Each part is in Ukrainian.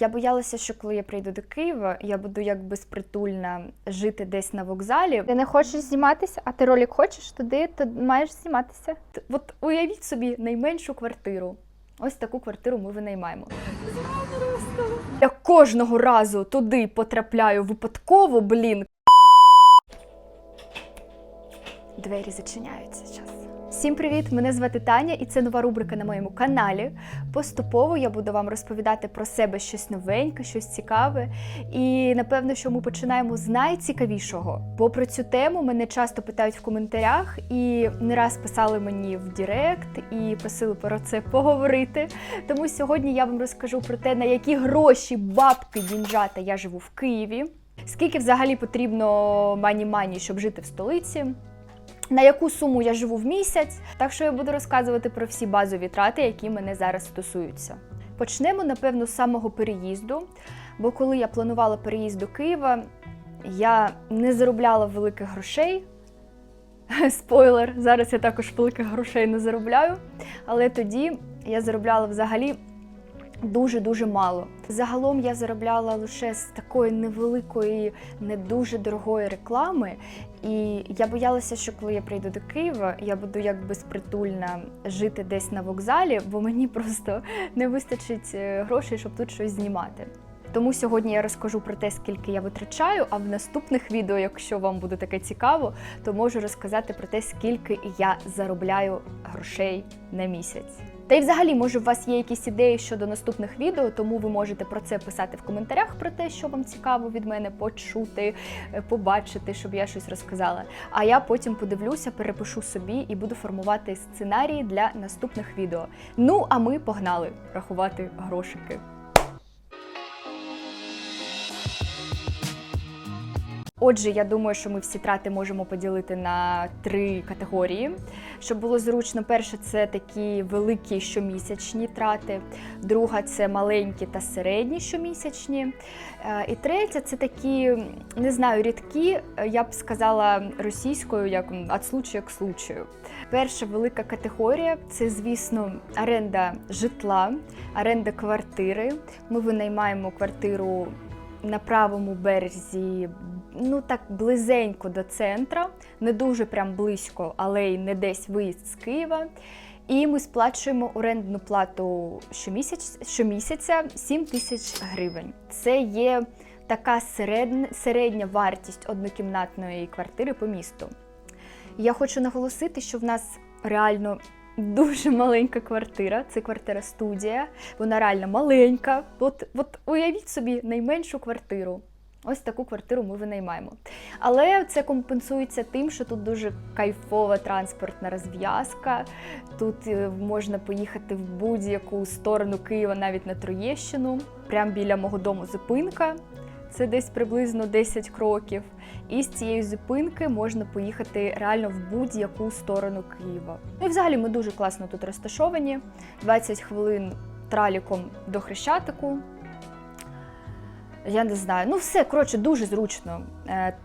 Я боялася, що коли я прийду до Києва, я буду як безпритульна жити десь на вокзалі. Ти не хочеш зніматися, а ти ролик хочеш туди, то маєш зніматися. Т- От уявіть собі найменшу квартиру. Ось таку квартиру ми винаймаємо. Я кожного разу туди потрапляю випадково, блін. Двері зачиняються час. Всім привіт! Мене звати Таня, і це нова рубрика на моєму каналі. Поступово я буду вам розповідати про себе щось новеньке, щось цікаве. І напевно, що ми починаємо з найцікавішого. Бо про цю тему мене часто питають в коментарях, і не раз писали мені в Директ і просили про це поговорити. Тому сьогодні я вам розкажу про те, на які гроші, бабки, дінжата я живу в Києві. Скільки взагалі потрібно мані-мані, щоб жити в столиці? На яку суму я живу в місяць. Так що я буду розказувати про всі базові трати, які мене зараз стосуються. Почнемо, напевно, з самого переїзду. Бо коли я планувала переїзд до Києва, я не заробляла великих грошей. Спойлер, зараз я також великих грошей не заробляю. Але тоді я заробляла взагалі дуже-дуже мало. Загалом я заробляла лише з такої невеликої, не дуже дорогої реклами. І я боялася, що коли я прийду до Києва, я буду як безпритульна жити десь на вокзалі, бо мені просто не вистачить е, грошей, щоб тут щось знімати. Тому сьогодні я розкажу про те, скільки я витрачаю, а в наступних відео, якщо вам буде таке цікаво, то можу розказати про те, скільки я заробляю грошей на місяць. Та й взагалі, може, у вас є якісь ідеї щодо наступних відео, тому ви можете про це писати в коментарях про те, що вам цікаво від мене почути, е, побачити, щоб я щось розказала. А я потім подивлюся, перепишу собі і буду формувати сценарії для наступних відео. Ну а ми погнали рахувати грошики. Отже, я думаю, що ми всі трати можемо поділити на три категорії. Щоб було зручно, перше це такі великі щомісячні трати, друга це маленькі та середні щомісячні. Е, І третя це такі, не знаю, рідкі, е, я б сказала російською, як «от случаю к случаю. Перша велика категорія це, звісно, оренда житла, оренда квартири. Ми винаймаємо квартиру на правому березі, ну так близенько до центра, не дуже прям близько, але й не десь виїзд з Києва. І ми сплачуємо орендну плату щомісяць, щомісяця 7 тисяч гривень. Це є така середня, середня вартість однокімнатної квартири по місту. Я хочу наголосити, що в нас реально дуже маленька квартира. Це квартира студія. Вона реально маленька. От, от уявіть собі найменшу квартиру. Ось таку квартиру ми винаймаємо. Але це компенсується тим, що тут дуже кайфова транспортна розв'язка. Тут е, можна поїхати в будь-яку сторону Києва, навіть на Троєщину. Прямо біля мого дому зупинка. Це десь приблизно 10 кроків. І з цієї зупинки можна поїхати реально в будь-яку сторону Києва. Ну і взагалі ми дуже класно тут розташовані. 20 хвилин траліком до Хрещатику. Я не знаю, ну все коротше дуже зручно.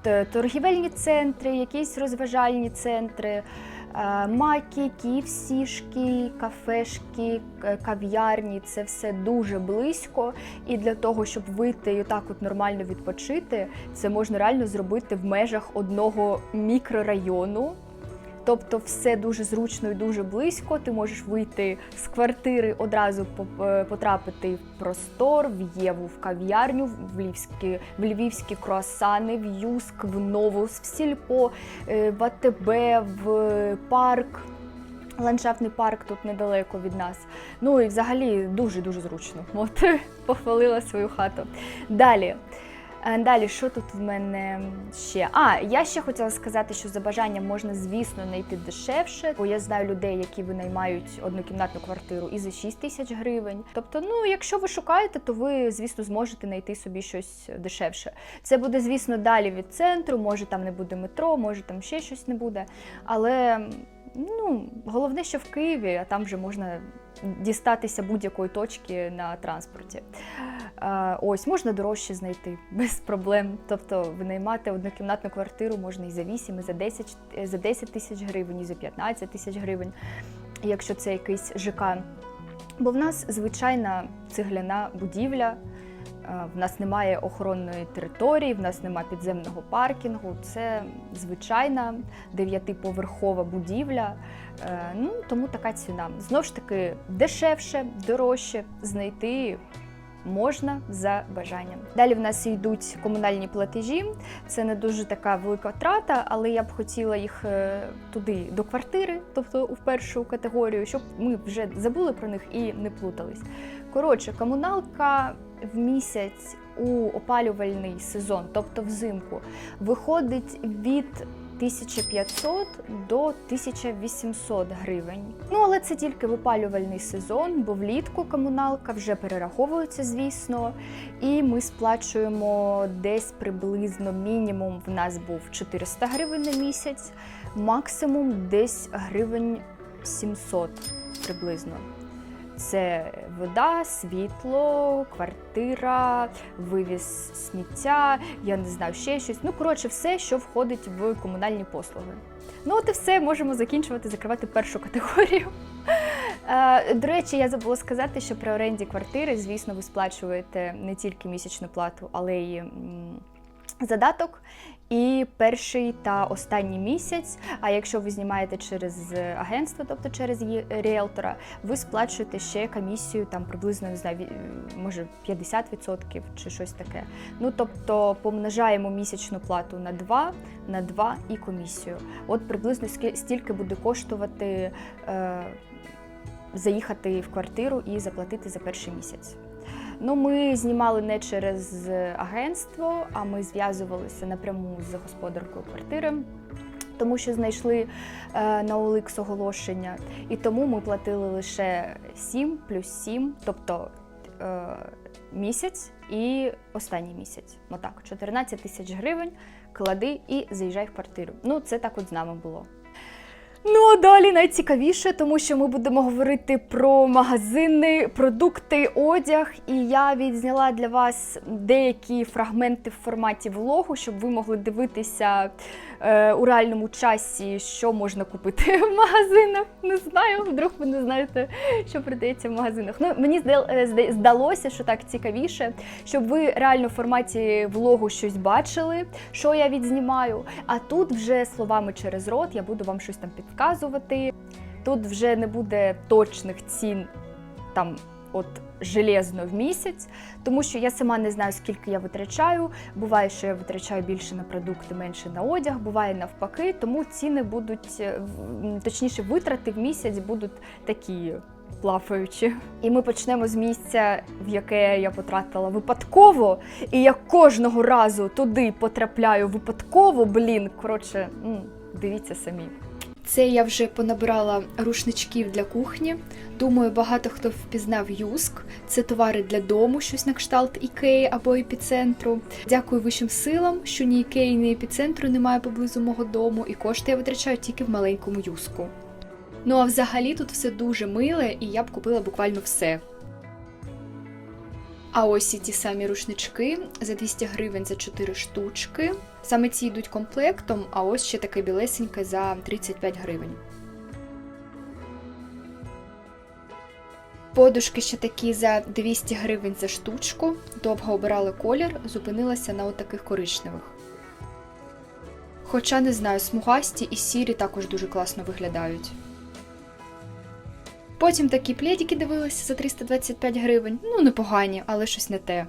Е, Торгівельні центри, якісь розважальні центри, е, маки, ківсішки, кафешки, кав'ярні це все дуже близько. І для того, щоб вийти і так от нормально відпочити, це можна реально зробити в межах одного мікрорайону. Тобто все дуже зручно і дуже близько. Ти можеш вийти з квартири, одразу е, потрапити в простор, в Єву, в кав'ярню, в львівські, в львівські круасани, в Юск, в Новус, в Сільпо, е, в АТБ, в парк. Ландшафтний парк тут недалеко від нас. Ну і взагалі дуже-дуже зручно. От похвалила свою хату. Далі. Е, Далі, що тут в мене ще? А, я ще хотіла сказати, що за бажанням можна, звісно, знайти дешевше, бо я знаю людей, які винаймають однокімнатну квартиру і за 6 тисяч гривень. Тобто, ну, якщо ви шукаєте, то ви, звісно, зможете знайти собі щось дешевше. Це буде, звісно, далі від центру, може там не буде метро, може там ще щось не буде. Але ну, головне, що в Києві, а там вже можна дістатися будь-якої точки на транспорті. Е, Ось можна дорожче знайти без проблем. Тобто винаймати однокімнатну квартиру можна і за 8, і за 10, е, за 10 тисяч гривень, і за 15 тисяч гривень, якщо це якийсь ЖК. Бо в нас звичайна цегляна будівля. Е, В нас немає охоронної території, в нас немає підземного паркінгу. Це звичайна дев'ятиповерхова будівля. Е, Ну тому така ціна. Знову ж таки, дешевше, дорожче знайти. Можна за бажанням. Далі в нас йдуть комунальні платежі. Це не дуже така велика трата, але я б хотіла їх е, туди до квартири, тобто у першу категорію, щоб ми вже забули про них і не плутались. Коротше, комуналка в місяць у опалювальний сезон, тобто взимку, виходить від 1500 до 1800 гривень. Ну але це тільки в опалювальний сезон, бо влітку комуналка вже перераховується, звісно, і ми сплачуємо десь приблизно мінімум в нас був 400 гривень на місяць, максимум десь гривень 700 приблизно. Це вода, світло, квартира, вивіз сміття, я не знаю, ще щось. Ну, коротше, все, що входить в комунальні послуги. Ну, от і все, можемо закінчувати, закривати першу категорію. Е, До речі, я забула сказати, що при оренді квартири, звісно, ви сплачуєте не тільки місячну плату, але й задаток. І перший та останній місяць. А якщо ви знімаєте через агентство, тобто через ріелтора, ви сплачуєте ще комісію там приблизно не знаю, може 50% чи щось таке. Ну тобто помножаємо місячну плату на 2, на 2 і комісію. От приблизно стільки буде коштувати е, заїхати в квартиру і заплатити за перший місяць. Ну, ми знімали не через агентство, а ми зв'язувалися напряму з господаркою квартири, тому що знайшли е, на OLX оголошення. І тому ми платили лише 7 плюс 7, тобто е, місяць і останній місяць. Отак, 14 тисяч гривень, клади і заїжджай в квартиру. Ну, це так от з нами було. Ну а далі найцікавіше, тому що ми будемо говорити про магазини, продукти, одяг. І я відзняла для вас деякі фрагменти в форматі влогу, щоб ви могли дивитися у реальному часі, що можна купити в магазинах. Не знаю, вдруг ви не знаєте, що продається в магазинах. Ну мені е, здалося, що так цікавіше, щоб ви реально в форматі влогу щось бачили, що я відзнімаю. А тут вже словами через рот я буду вам щось там підказувати. Тут вже не буде точних цін там от железно в місяць, тому що я сама не знаю, скільки я витрачаю. Буває, що я витрачаю більше на продукти, менше на одяг, буває навпаки, тому ціни будуть, е, точніше, витрати в місяць будуть такі. Плафаючи. І ми почнемо з місця, в яке я потратила випадково, і я кожного разу туди потрапляю випадково. Блін, коротше, дивіться самі. Це я вже понабирала рушничків для кухні. Думаю, багато хто впізнав юск. Це товари для дому, щось на кшталт ікеї або епіцентру. Дякую вищим силам, що ні ікеї, ні епіцентру немає поблизу мого дому, і кошти я витрачаю тільки в маленькому юску. Ну а взагалі тут все дуже миле, і я б купила буквально все. А ось і ті самі рушнички за 200 гривень за 4 штучки. Саме ці йдуть комплектом, а ось ще таке білесеньке за 35 гривень. Подушки ще такі за 200 гривень за штучку. Довго обирала колір, зупинилася на отаких коричневих. Хоча не знаю, смугасті і сірі також дуже класно виглядають. Потім такі пледики дивилася за 325 гривень. Ну, непогані, але щось не те.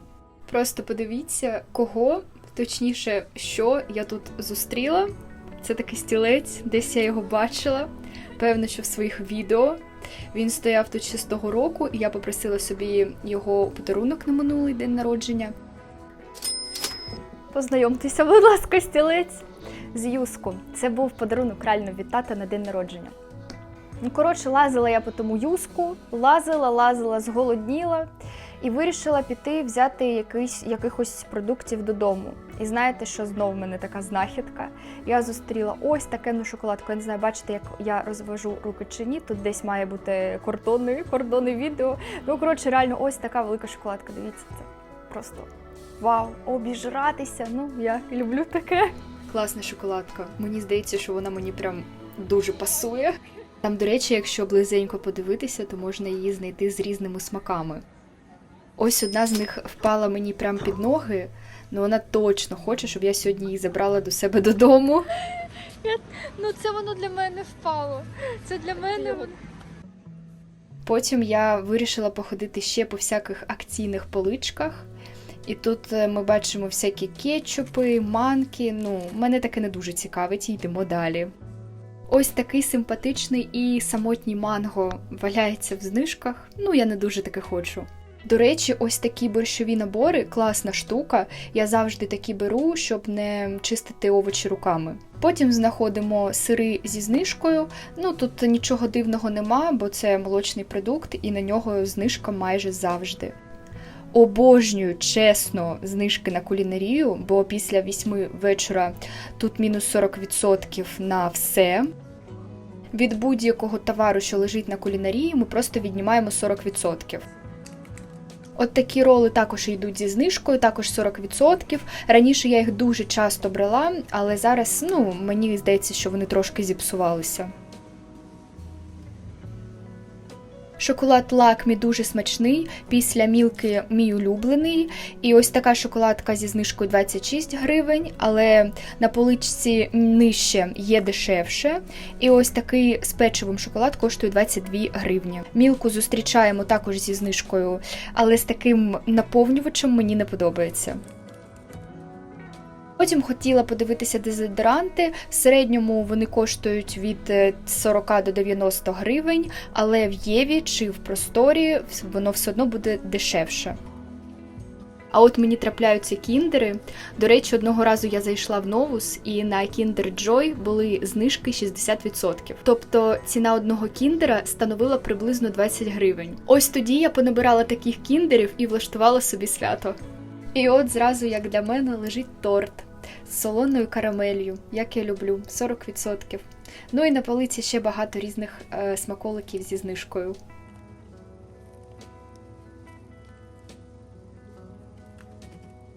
Просто подивіться, кого, точніше, що я тут зустріла. Це такий стілець, десь я його бачила. Певно, що в своїх відео. Він стояв тут ще з року, і я попросила собі його подарунок на минулий день народження. Познайомтеся, будь ласка, стілець з юску. Це був подарунок реально від тата на день народження. Ну, коротше, лазила я по тому юску, лазила, лазила, зголодніла і вирішила піти взяти якийсь, якихось продуктів додому. І знаєте, що знову в мене така знахідка. Я зустріла ось таке шоколадку. Я не знаю, бачите, як я розвожу руки чи ні. Тут десь має бути кордонне, кордонне відео. Ну, коротше, реально, ось така велика шоколадка. Дивіться, це просто вау, обіжратися. Ну, я люблю таке. Класна шоколадка. Мені здається, що вона мені прям дуже пасує. Там, до речі, якщо близенько подивитися, то можна її знайти з різними смаками. Ось одна з них впала мені прямо під ноги. Ну вона точно хоче, щоб я сьогодні її забрала до себе додому. Ну це воно для мене впало. Це для мене воно. Потім я вирішила походити ще по всяких акційних поличках. І тут е, ми бачимо всякі кетчупи, манки. Ну, мене таке не дуже цікавить, йдемо далі. Ось такий симпатичний і самотній манго валяється в знижках. Ну, я не дуже таке хочу. До речі, ось такі борщові набори класна штука. Я завжди такі беру, щоб не чистити овочі руками. Потім знаходимо сири зі знижкою. Ну тут нічого дивного нема, бо це молочний продукт, і на нього знижка майже завжди. Обожнюю чесно знижки на кулінарію, бо після 8 вечора тут мінус 40% на все. Від будь-якого товару, що лежить на кулінарії, ми просто віднімаємо 40%. От такі роли також йдуть зі знижкою, також 40%. Раніше я їх дуже часто брала, але зараз ну, мені здається, що вони трошки зіпсувалися. Шоколад лакмі дуже смачний, після мілки мій улюблений. І ось така шоколадка зі знижкою 26 гривень, але на поличці нижче є дешевше. І ось такий з печивом шоколад коштує 22 гривні. Мілку зустрічаємо також зі знижкою, але з таким наповнювачем мені не подобається. Потім хотіла подивитися дезодоранти. В середньому вони коштують від е, 40 до 90 гривень, але в Єві чи в просторі воно все одно буде дешевше. А от мені трапляються кіндери. До речі, одного разу я зайшла в Новус, і на Kinder Joy були знижки 60%. Тобто ціна одного кіндера становила приблизно 20 гривень. Ось тоді я понабирала таких кіндерів і влаштувала собі свято. І от зразу, як для мене, лежить торт з солоною карамелью, як я люблю, 40%. Ну і на полиці ще багато різних е, смаколиків зі знижкою.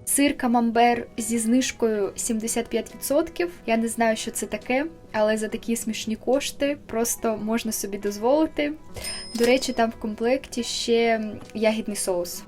Сир камамбер зі знижкою 75%. Я не знаю, що це таке, але за такі смішні кошти просто можна собі дозволити. До речі, там в комплекті ще ягідний соус.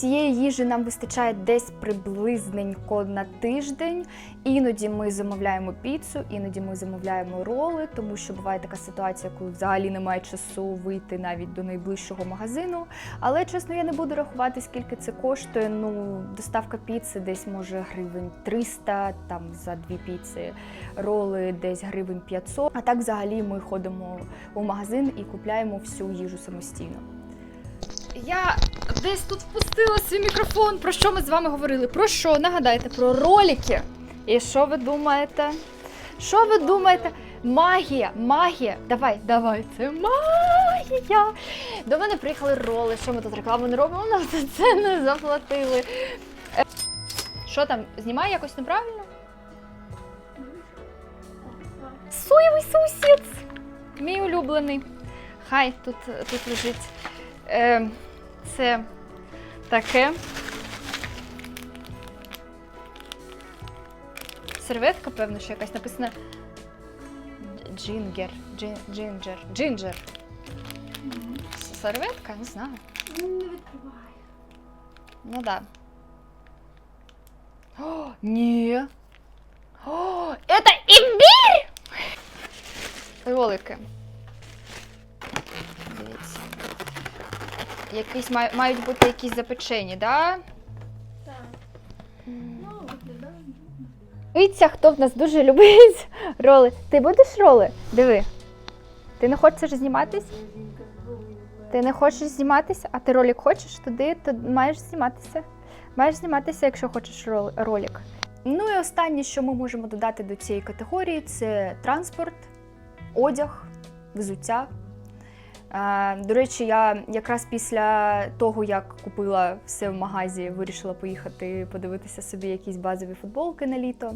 Цієї їжі нам вистачає десь приблизненько на тиждень. Іноді ми замовляємо піцу, іноді ми замовляємо роли, тому що буває така ситуація, коли взагалі немає часу вийти навіть до найближчого магазину. Але чесно, я не буду рахувати, скільки це коштує. Ну, доставка піци десь може гривень 300, там за дві піци, роли десь гривень 500. А так взагалі ми ходимо у магазин і купляємо всю їжу самостійно. Я десь тут впустила свій мікрофон. Про що ми з вами говорили? Про що? Нагадайте, про ролики. І що ви думаєте? Що ви думаєте? Магія, магія. Давай, давай, це магія. До мене приїхали роли. Що ми тут рекламу не робимо? Нам за це не заплатили. Е, Що там, знімає якось неправильно? Соєвий сусід! Мій улюблений. Хай тут, тут лежить. Е, це таке. Серветка, певно, що якась написана джингер. Джин, джинджер. Джинджер. Серветка? Не знаю. Не відкривай. Ну да. О, не. О, это имбирь! Ролики. Якісь май- мають бути якісь запечені, да? Так. Дивіться, хто в нас дуже любить роли. Ти будеш роли? Диви. Ти не хочеш зніматись? Ти не хочеш зніматися, а ти ролик хочеш туди, то маєш зніматися. Маєш зніматися, якщо хочеш рол- ролик. Ну і останнє, що ми можемо додати до цієї категорії, це транспорт, одяг, взуття. До речі, я якраз після того, як купила все в магазі, вирішила поїхати подивитися собі якісь базові футболки на літо.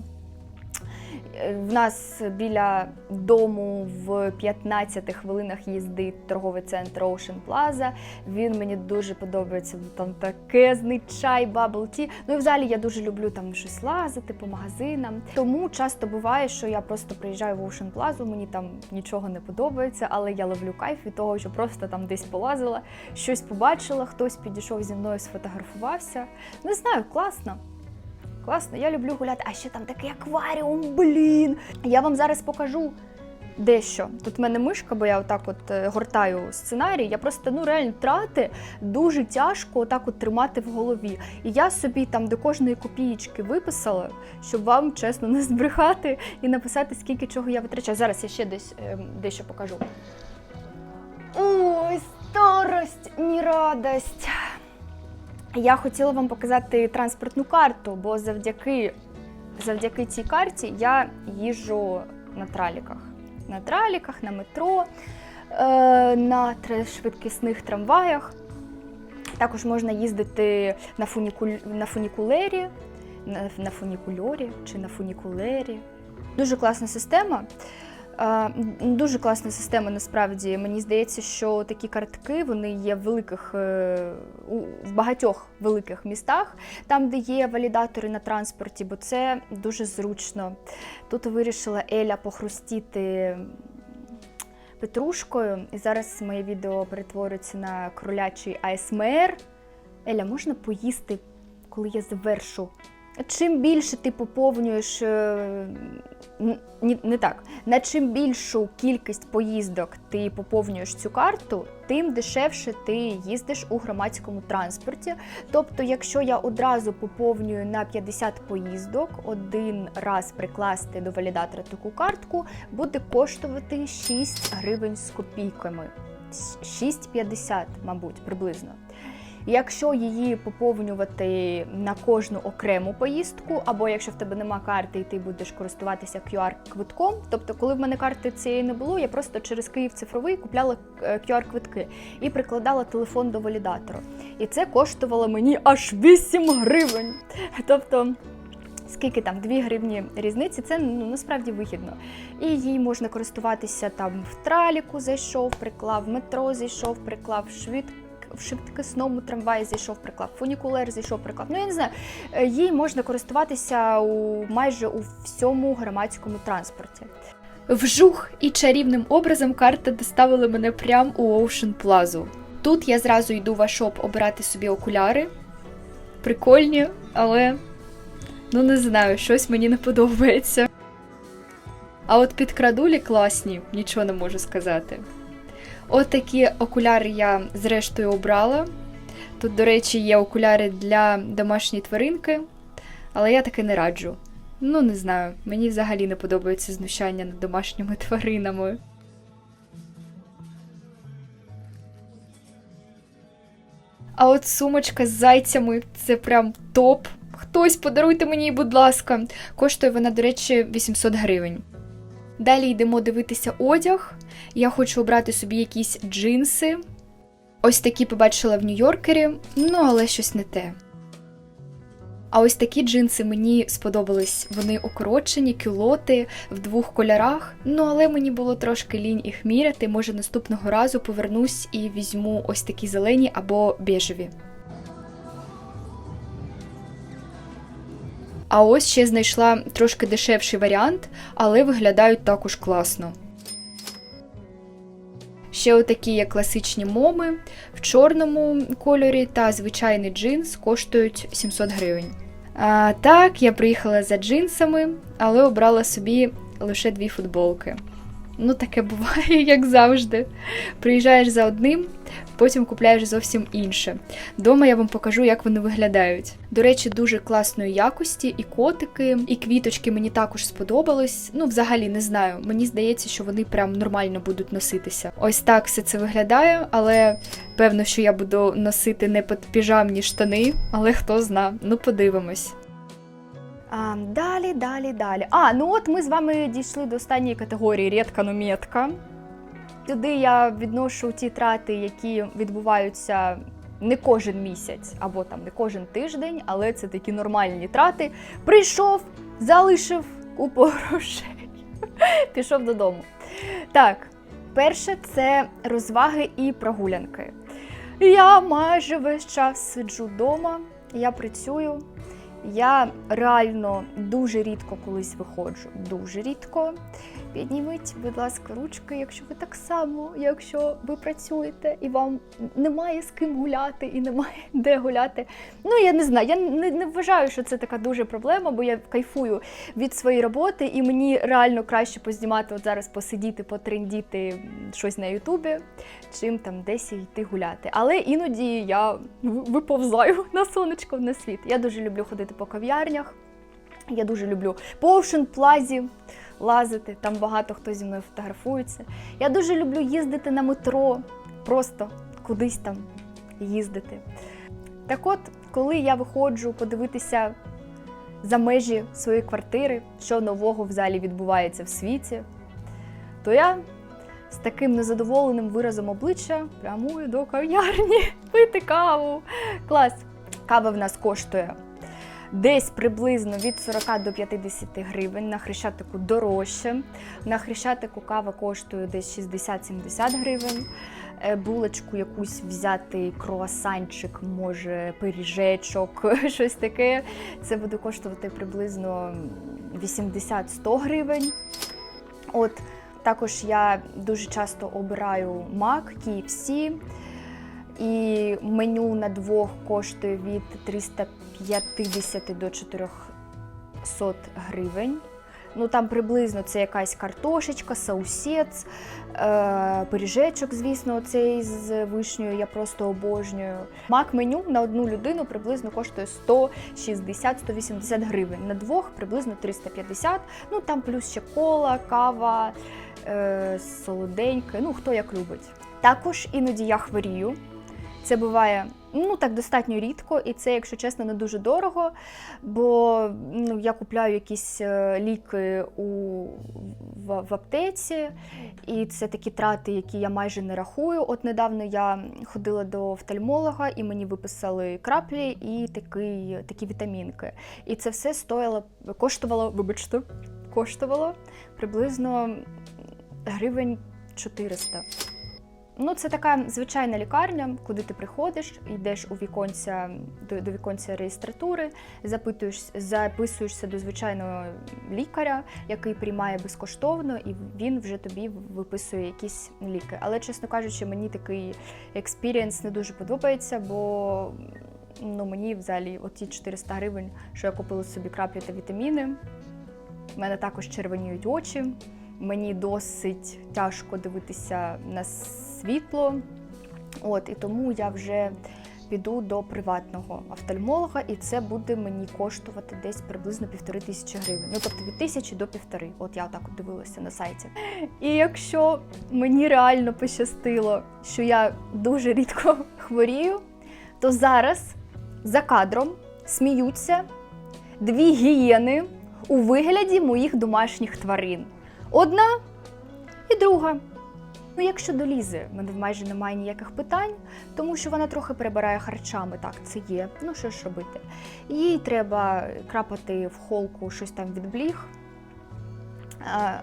Е, В нас біля дому в 15 хвилинах їзди торговий центр Ocean Plaza. Він мені дуже подобається. Там такезний чай, бабл ті. Ну і взагалі я дуже люблю там щось лазити по магазинам. Тому часто буває, що я просто приїжджаю в Ocean Plaza, мені там нічого не подобається, але я ловлю кайф від того, що просто там десь полазила, щось побачила, хтось підійшов зі мною, сфотографувався. Не знаю, класно. Класно, я люблю гуляти. А ще там такий акваріум, блін. Я вам зараз покажу дещо. Тут в мене мишка, бо я отак от е, гортаю сценарій. Я просто ну реально трати дуже тяжко отак от тримати в голові. І я собі там до кожної копієчки виписала, щоб вам чесно не збрехати і написати, скільки чого я витрачаю. Зараз я ще десь е, дещо покажу. Ой, старость, не радость. Я хотіла вам показати транспортну карту, бо завдяки, завдяки цій карті я їжджу на траліках. На траліках, на метро, е, на швидкісних трамваях. Також можна їздити на, фунікуль... на фунікулері, на, на фунікульорі чи на фунікулері. Дуже класна система. Дуже класна система, насправді. Мені здається, що такі картки вони є в великих е, в багатьох великих містах, там, де є валідатори на транспорті, бо це дуже зручно. Тут вирішила Еля похрустіти петрушкою, і зараз моє відео перетворюється на кролячий АСМР. Еля, можна поїсти, коли я завершу? Чим більше ти поповнюєш е, не так, на чим більшу кількість поїздок ти поповнюєш цю карту, тим дешевше ти їздиш у громадському транспорті. Тобто, якщо я одразу поповнюю на 50 поїздок, один раз прикласти до валідатора таку картку, буде коштувати 6 гривень з копійками. 6,50, мабуть, приблизно. Якщо її поповнювати на кожну окрему поїздку, або якщо в тебе нема карти і ти будеш користуватися QR-квитком, тобто, коли в мене карти цієї не було, я просто через Київ цифровий купляла е, QR-квитки і прикладала телефон до валідатора. І це коштувало мені аж 8 гривень. Тобто. Скільки там 2 гривні різниці, це ну насправді вигідно. І їй можна користуватися там в траліку зайшов, приклав, в метро зайшов, приклав, швид, в швидкісному трамваї зайшов, приклав, фунікулер зайшов, приклав. Ну я не знаю, е, їй можна користуватися у майже у всьому громадському транспорті. Вжух і чарівним образом карта доставила мене прямо у Ocean Plaza. Тут я зразу йду в Ашоп обирати собі окуляри. Прикольні, але ну не знаю, щось мені не подобається. А от підкрадулі класні, нічого не можу сказати. От окуляри я зрештою обрала. Тут, до речі, є окуляри для домашньої тваринки, але я таки не раджу. Ну, не знаю, мені взагалі не подобається знущання над домашніми тваринами. А от сумочка з зайцями це прям топ. Хтось подаруйте мені, будь ласка. Коштує вона, до речі, 800 гривень. Далі йдемо дивитися одяг. Я хочу обрати собі якісь джинси. Ось такі побачила в Нью-Йоркері, ну але щось не те. А ось такі джинси мені сподобались. Вони укорочені, кюлоти в двох кольорах. Ну але мені було трошки лінь їх міряти. Може наступного разу повернусь і візьму ось такі зелені або бежеві. А ось ще знайшла трошки дешевший варіант, але виглядають також класно. Ще отакі є класичні моми в чорному кольорі та звичайний джинс коштують 700 гривень. А, так, я приїхала за джинсами, але обрала собі лише дві футболки. Ну, таке буває, як завжди. Приїжджаєш за одним, потім купляєш зовсім інше. Дома я вам покажу, як вони виглядають. До речі, дуже класної якості, і котики, і квіточки мені також сподобались. Ну, взагалі не знаю. Мені здається, що вони прям нормально будуть носитися. Ось так все це виглядає, але певно, що я буду носити не під піжамні штани, але хто зна. Ну, подивимось. А, далі, далі, далі. А, ну от ми з вами дійшли до останньої категорії рідка, но метка. Туди я відношу ті трати, які відбуваються не кожен місяць або там не кожен тиждень, але це такі нормальні трати. Прийшов, залишив купу грошей. Пішов додому. Так, перше це розваги і прогулянки. Я майже весь час сиджу вдома, я працюю. Я реально дуже рідко колись виходжу. Дуже рідко. Підніміть, будь ласка, ручки, якщо ви так само, якщо ви працюєте і вам немає з ким гуляти і немає де гуляти. Ну я не знаю, я не, не вважаю, що це така дуже проблема, бо я кайфую від своєї роботи, і мені реально краще познімати от зараз, посидіти, потрендіти щось на Ютубі, чим там десь йти гуляти. Але іноді я виповзаю на сонечко на світ. Я дуже люблю ходити по кав'ярнях. Я дуже люблю по Ocean Plaza лазити, там багато хто зі мною фотографується. Я дуже люблю їздити на метро, просто кудись там їздити. Так от, коли я виходжу подивитися за межі своєї квартири, що нового в залі відбувається в світі, то я з таким незадоволеним виразом обличчя прямую до кав'ярні пити каву. Клас! Кава в нас коштує десь приблизно від 40 до 50 гривень. На хрещатику дорожче. На хрещатику кава коштує десь 60-70 гривень. Е, Булочку якусь взяти, круасанчик, може, пиріжечок, щось таке. Це буде коштувати приблизно 80-100 гривень. От також я дуже часто обираю Мак, KFC. І меню на двох коштує від 350 до 400 гривень. Ну там приблизно це якась картошечка, саусець, е, пиріжечок, звісно, цей з вишнею я просто обожнюю. Мак меню на одну людину приблизно коштує 160-180 гривень. На двох приблизно 350. Ну там плюс ще кола, кава, е, солоденьке, ну хто як любить. Також іноді я хворію. Це буває ну так достатньо рідко, і це, якщо чесно, не дуже дорого. Бо ну, я купляю якісь е, ліки у, в, в аптеці, і це такі трати, які я майже не рахую. От недавно я ходила до офтальмолога, і мені виписали краплі і такі, такі вітамінки. І це все стояло, коштувало, вибачте, коштувало приблизно гривень 400. Ну, це така звичайна лікарня, куди ти приходиш, йдеш у віконця до, до віконця реєстратури, запитуєш, записуєшся до звичайного лікаря, який приймає безкоштовно, і він вже тобі виписує якісь ліки. Але, чесно кажучи, мені такий експірієнс не дуже подобається, бо ну, мені взагалі оті 400 гривень, що я купила собі краплі та вітаміни. У мене також червоніють очі. Мені досить тяжко дивитися на світло. От, і тому я вже піду до приватного офтальмолога, і це буде мені коштувати десь приблизно півтори тисячі гривень. Ну тобто від тисячі до півтори. От я так дивилася на сайті. І якщо мені реально пощастило, що я дуже рідко хворію, то зараз за кадром сміються дві гієни у вигляді моїх домашніх тварин. Одна і друга. Ну, якщо до Лізи, в мене майже немає ніяких питань, тому що вона трохи перебирає харчами. Так, це є. Ну що ж робити? Їй треба крапати в холку щось там від бліг, е,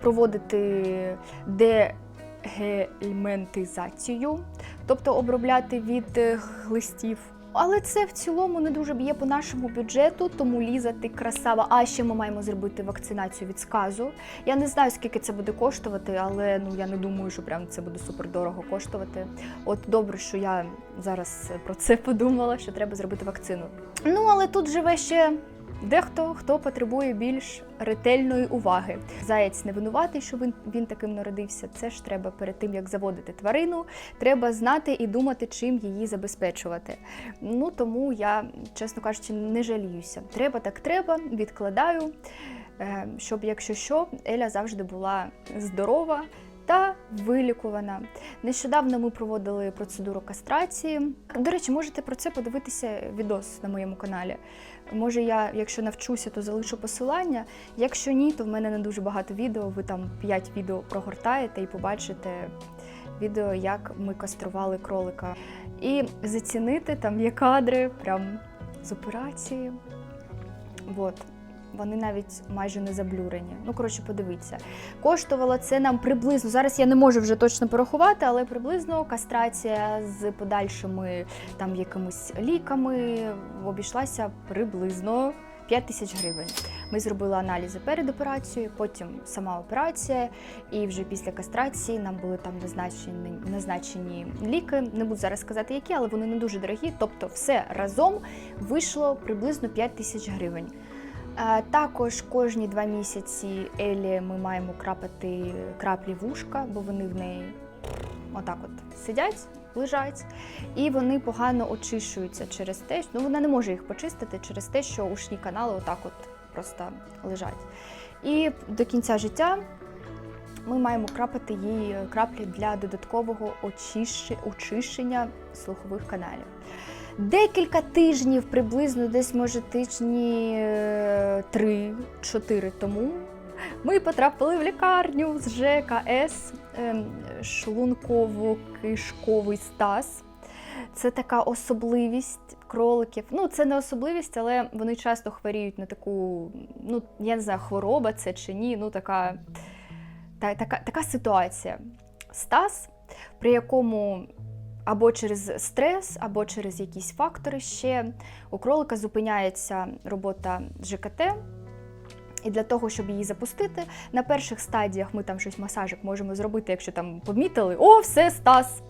проводити дегельментизацію, тобто обробляти від е, глистів. Але це в цілому не дуже б'є по нашому бюджету, тому Ліза, ти красава. А ще ми маємо зробити вакцинацію від сказу. Я не знаю, скільки це буде коштувати, але ну я не думаю, що прям це буде супер дорого коштувати. От добре, що я зараз про це подумала, що треба зробити вакцину. Ну але тут живе ще. Дехто хто потребує більш ретельної уваги. Заєць не винуватий, що він, він таким народився. Це ж треба перед тим, як заводити тварину, треба знати і думати, чим її забезпечувати. Ну тому я, чесно кажучи, не жаліюся. Треба так треба, відкладаю, е, щоб, якщо що, Еля завжди була здорова. Та вилікувана. Нещодавно ми проводили процедуру кастрації. До речі, можете про це подивитися відос на моєму каналі. Може, я, якщо навчуся, то залишу посилання. Якщо ні, то в мене не дуже багато відео. Ви там 5 відео прогортаєте і побачите відео, як ми кастрували кролика. І зацінити там є кадри прям з операції. От. Вони навіть майже не заблюрені. Ну, коротше, подивіться. Коштувало це нам приблизно. Зараз я не можу вже точно порахувати, але приблизно кастрація з подальшими там якимись ліками обійшлася приблизно 5 тисяч гривень. Ми зробили аналізи перед операцією, потім сама операція, і вже після кастрації нам були там назначені, назначені ліки. Не буду зараз сказати, які, але вони не дуже дорогі. Тобто, все разом вийшло приблизно 5 тисяч гривень. Також кожні два місяці Елі ми маємо крапати краплі вушка, бо вони в неї отак от сидять, лежать, і вони погано очищуються через те, що ну, вона не може їх почистити через те, що ушні канали отак от просто лежать. І до кінця життя ми маємо крапати їй краплі для додаткового очищення слухових каналів. Декілька тижнів, приблизно десь може тижні 3-4 тому, ми потрапили в лікарню з ЖКС ем, шлунково-кишковий стаз. Це така особливість кроликів. Ну, це не особливість, але вони часто хворіють на таку, ну, я не знаю, хвороба це чи ні. Ну, така, та, така, така ситуація. Стаз, при якому або через стрес, або через якісь фактори ще у кролика зупиняється робота ЖКТ. І для того, щоб її запустити, на перших стадіях ми там щось масажик можемо зробити, якщо там помітили, о, все стас.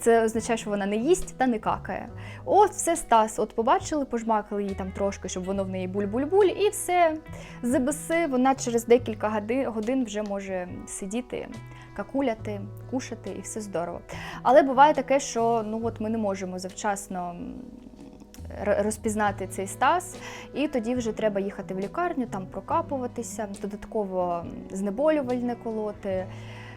Це означає, що вона не їсть та не какає. О, все стас. От побачили, пожмакали її там трошки, щоб воно в неї буль-буль-буль, і все. ЗБС вона через декілька годин вже може сидіти, какуляти, кушати, і все здорово. Але буває таке, що ну от ми не можемо завчасно. Розпізнати цей стаз, і тоді вже треба їхати в лікарню, там прокапуватися, додатково знеболювальне колоти,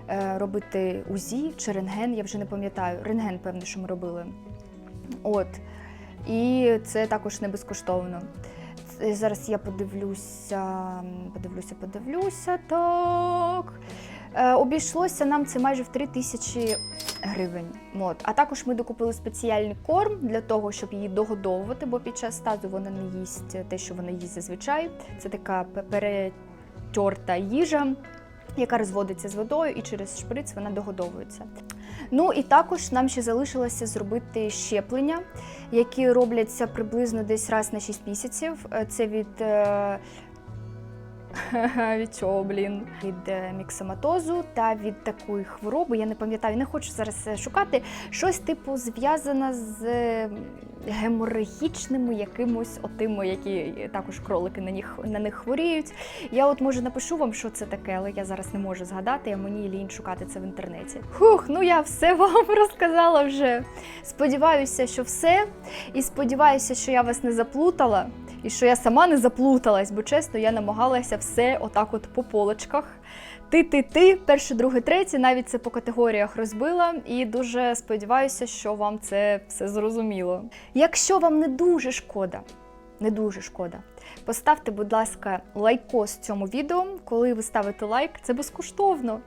е, робити УЗІ чи рентген, я вже не пам'ятаю. Рентген, певно, що ми робили. От. І це також не безкоштовно. Зараз я подивлюся, подивлюся, подивлюся. Так. Е, обійшлося нам це майже в 3 тисячі гривень. От. А також ми докупили спеціальний корм для того, щоб її догодовувати, бо під час стазу вона не їсть те, що вона їсть зазвичай. Це така пе- перетерта їжа, яка розводиться з водою, і через шприц вона догодовується. Ну і також нам ще залишилося зробити щеплення, які робляться приблизно десь раз на 6 місяців. Е, Це від. Від чого, блін? Від е, міксоматозу та від такої хвороби, я не пам'ятаю, не хочу зараз е, шукати. Щось типу зв'язане з е, геморрагічними якимось отими, які також кролики на них, на них хворіють. Я от може напишу вам, що це таке, але я зараз не можу згадати, а мені лінь шукати це в інтернеті. Хух, ну я все вам розказала вже. Сподіваюся, що все. І сподіваюся, що я вас не заплутала, і що я сама не заплуталась, бо чесно, я намагалася все отак от по полочках. Ти, ти, ти, перше, друге, третє, навіть це по категоріях розбила, і дуже сподіваюся, що вам це все зрозуміло. Якщо вам не дуже шкода, не дуже шкода, поставте, будь ласка, лайкос цьому відео. Коли ви ставите лайк, це безкоштовно.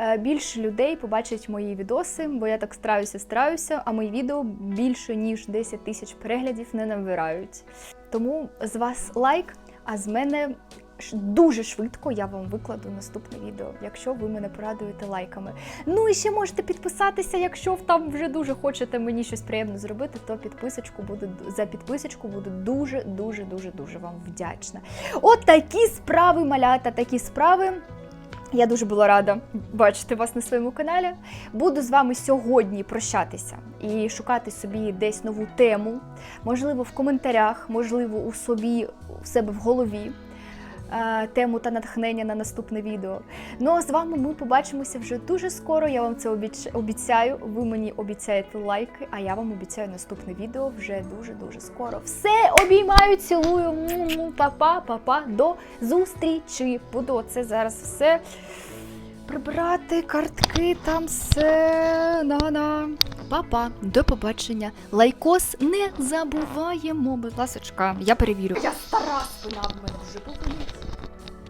Е, Більше людей побачать мої відоси, бо я так стараюся, стараюся, а мої відео більше ніж 10 тисяч переглядів не набирають. Тому з вас лайк, а з мене дуже швидко я вам викладу наступне відео, якщо ви мене порадуєте лайками. Ну і ще можете підписатися, якщо там вже дуже хочете мені щось приємне зробити, то підписочку буду за підписочку буду дуже, дуже, дуже, дуже вам вдячна. От такі справи, малята, такі справи. Я дуже була рада бачити вас на своєму каналі. Буду з вами сьогодні прощатися і шукати собі десь нову тему, можливо, в коментарях, можливо, у собі у себе в голові. Е, Тему та натхнення на наступне відео. Ну а з вами ми побачимося вже дуже скоро. Я вам це обіцяю. Ви мені обіцяєте лайки, а я вам обіцяю наступне відео вже дуже дуже скоро. Все обіймаю, цілую. Па-па, па-па. До зустрічі. Буду оце зараз все прибрати, картки, там все. На-на. Па-па, до побачення. Лайкос не забуваємо, будь ласочка. Я перевірю. Я стара спина в мене вже повинна.